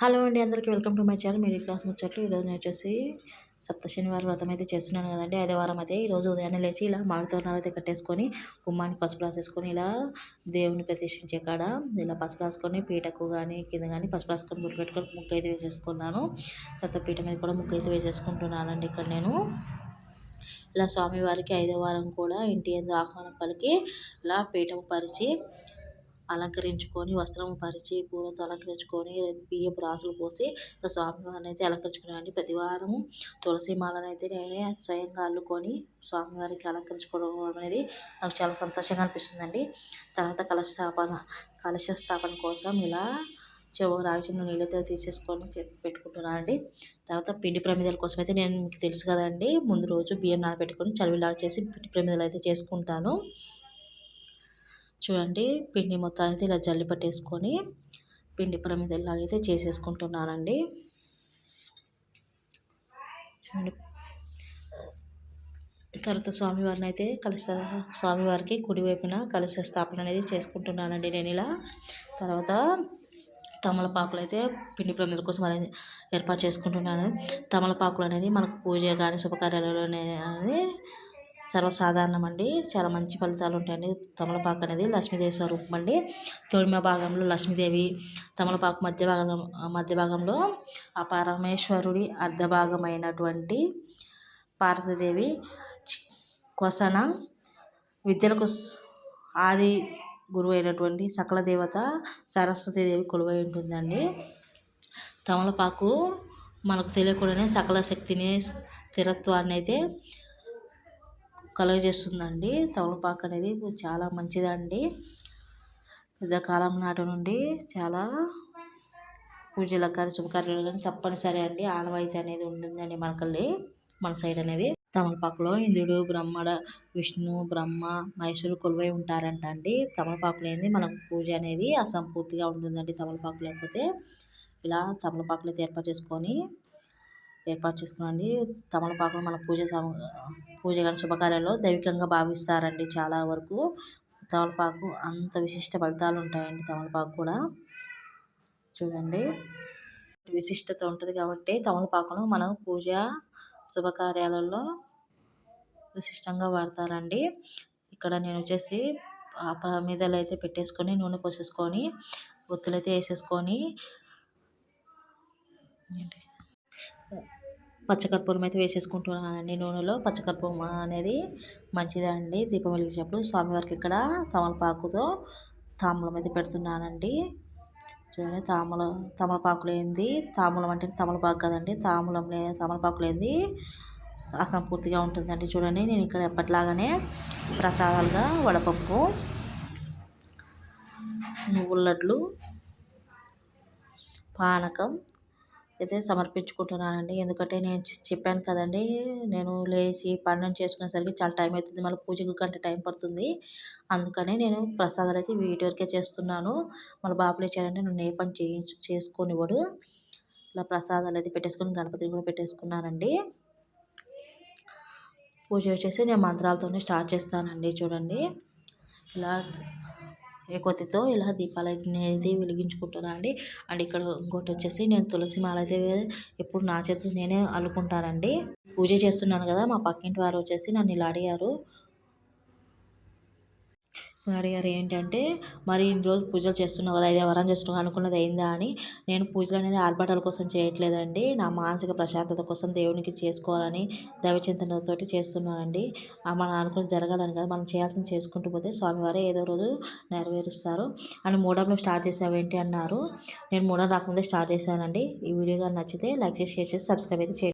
Hello అండి అందరికీ welcome to my channel. Middle class ముచ్చట్లు. ఈరోజు నేను వచ్చేసి సప్త శనివారం వ్రతం అయితే చేస్తున్నాను కదండి. అదే వారం అయితే ఈరోజు ఉదయాన్నే లేచి ఇలా మామిడితోరణాలు అయితే కట్టేసుకొని గుమ్మానికి పసుపు రాసేసుకొని ఇలా దేవుని ప్రతిష్ఠించే కాడ ఇలా పసుపు రాసుకొని పీటకు కానీ కింద కానీ పసుపు రాసుకొని గుడ్డు పెట్టుకొని ముక్క అయితే వేసేసుకున్నాను. తర్వాత పీట మీద కూడా ముక్క అయితే వేసేసుకుంటున్నానండి ఇక్కడ నేను. ఇలా స్వామివారికి ఐదో వారం కూడా ఇంటి ఎందుకు ఆహ్వానం పలికి ఇలా పీఠం పరిచి అలంకరించుకొని వస్త్రం పరిచి పూలతో అలంకరించుకొని బియ్యపు రాసులు పోసి స్వామివారిని అయితే అలంకరించుకున్నానండి. ప్రతి వారం తులసి మాలను అయితే నేనే స్వయంగా అల్లుకొని స్వామివారికి అలంకరించుకోవడం అనేది నాకు చాలా సంతోషంగా అనిపిస్తుందండి. తర్వాత కలశ స్థాపన కలశ స్థాపన కోసం ఇలా చెవు రాజ్యంలో నీళ్ళతో తీసేసుకొని పెట్టుకుంటున్నానండి. తర్వాత పిండి ప్రమిదల కోసం అయితే నేను మీకు తెలుసు కదండి. ముందు రోజు బియ్యం నానబెట్టుకొని చలివిలాగా చేసి పిండి ప్రమిదలు అయితే చేసుకుంటాను. చూడండి పిండి మొత్తం అయితే ఇలా జల్లి పట్టేసుకొని పిండి ప్రమిదలాగైతే చేసేసుకుంటున్నానండి. చూడండి. తర్వాత స్వామివారిని అయితే కలిస స్వామివారికి కుడివైపున కలిస స్థాపన అనేది చేసుకుంటున్నానండి నేను ఇలా. తర్వాత తమలపాకులు అయితే పిండి ప్రమిదల కోసం ఏర్పాటు చేసుకుంటున్నాను. తమలపాకులు అనేది మనకు పూజ కానీ శుభకార్యాలలో అనేది సర్వసాధారణం అండి చాలా మంచి ఫలితాలు ఉంటాయండి తమలపాకు అనేది లక్ష్మీదేవి స్వరూపం అండి తొడిమ భాగంలో లక్ష్మీదేవి తమలపాకు మధ్య భాగం మధ్య భాగంలో ఆ పరమేశ్వరుడి అర్ధభాగమైనటువంటి పార్వతీదేవి కొసన విద్యలకు ఆది గురువు అయినటువంటి సకల దేవత సరస్వతీదేవి కొలువై ఉంటుందండి. తమలపాకు మనకు తెలియకుండానే సకల శక్తిని స్థిరత్వాన్ని అయితే కలుగజేస్తుందండి తమలపాకు అనేది చాలా మంచిదండి. పెద్దకాలం నాటి నుండి చాలా పూజలకు కానీ శుభకార్యాలు కానీ తప్పనిసరి అండి. ఆనవాయితీ అనేది ఉంటుందండి మనకల్లి మన సైడ్ అనేది. తమలపాకులో ఇంద్రుడు బ్రహ్మడ విష్ణు బ్రహ్మ మహేశ్వరుడు కొలువై ఉంటారంట అండి తమలపాకు లేనిది మనకు పూజ అనేది అసంపూర్తిగా ఉంటుందండి తమలపాకు లేకపోతే. ఇలా తమలపాకులు అయితే ఏర్పాటు చేసుకొని ఏర్పాటు చేసుకున్నాండి తమలపాకులు మన పూజ పూజ కానీ శుభకార్యాల్లో దైవికంగా భావిస్తారండి చాలా వరకు. తమలపాకు అంత విశిష్ట ఫలితాలు ఉంటాయండి తమలపాకు కూడా. చూడండి. విశిష్టత ఉంటుంది కాబట్టి తమలపాకును మనం పూజ శుభకార్యాలలో విశిష్టంగా వాడతారండి. ఇక్కడ నేను వచ్చేసి మీదలు అయితే పెట్టేసుకొని నూనె పోసేసుకొని ఒత్తులు అయితే వేసేసుకొని పచ్చకర్పూరం అయితే వేసేసుకుంటున్నానండి నూనెలో. పచ్చకర్పూరం అనేది మంచిదే అండి దీపం వెలిగించినప్పుడు స్వామివారికి ఇక్కడ తమలపాకుతో తాంబూలం అయితే పెడుతున్నానండి. చూడండి తామల తమలపాకు లేనిది తాంబూలం అంటే తమలపాకు కదండి. తాంబూలం తమలపాకులు తమలపాకు అసంపూర్తిగా ఉంటుందండి. చూడండి నేను ఇక్కడ ఎప్పటిలాగానే ప్రసాదాలుగా వడపప్పు నువ్వుల లడ్లు పానకం అయితే సమర్పించుకుంటున్నానండి. ఎందుకంటే నేను చెప్పాను కదండి నేను లేచి పనులు చేసుకునేసరికి చాలా టైం అవుతుంది మళ్ళీ పూజకు గంట టైం పడుతుంది. అందుకనే నేను ప్రసాదాలు అయితే వీటి వరకే చేస్తున్నాను. మళ్ళీ బాబు లేచాడంటే నేను ఏ పని చేయించు చేసుకునివాడు ఇలా ప్రసాదాలు అయితే పెట్టేసుకొని గణపతిని కూడా పెట్టేసుకున్నానండి. పూజ వచ్చేసి నేను మంత్రాలతోనే స్టార్ట్ చేస్తానండి చూడండి. ఇలా కొద్దితో ఇలా దీపాలు అనేది వెలిగించుకుంటున్నా అండి. అండ్ ఇక్కడ ఇంకోటి వచ్చేసి నేను తులసి మాల అయితే ఎప్పుడు నా చేతితో నేనే అల్లుకుంటానండి. పూజ చేస్తున్నాను కదా మా పక్కింటి వారు వచ్చేసి నన్ను ఇలా అడిగారు. అడిగారు ఏంటంటే మరి ఇన్ని రోజు పూజలు చేస్తున్నావు కదా ఐదు వరం చేస్తున్నావు అనుకున్నది అయిందా అని నేను పూజలు అనేది ఆర్భాటాల కోసం చేయట్లేదండి. నా మానసిక ప్రశాంతత కోసం దేవునికి చేసుకోవాలని దైవచింతనతోటి చేస్తున్నానండి. మనం అనుకుని జరగాలని కదా మనం చేయాల్సింది చేసుకుంటూ పోతే స్వామివారే ఏదో రోజు నెరవేరుస్తారు. అని మూడంలో స్టార్ట్ చేసావేంటి అన్నారు. నేను మూడం రాకముందే స్టార్ట్ చేశానండి. ఈ వీడియో కానీ నచ్చితే లైక్ చేసి షేర్ చేసి సబ్స్క్రైబ్ అయితే చేయండి.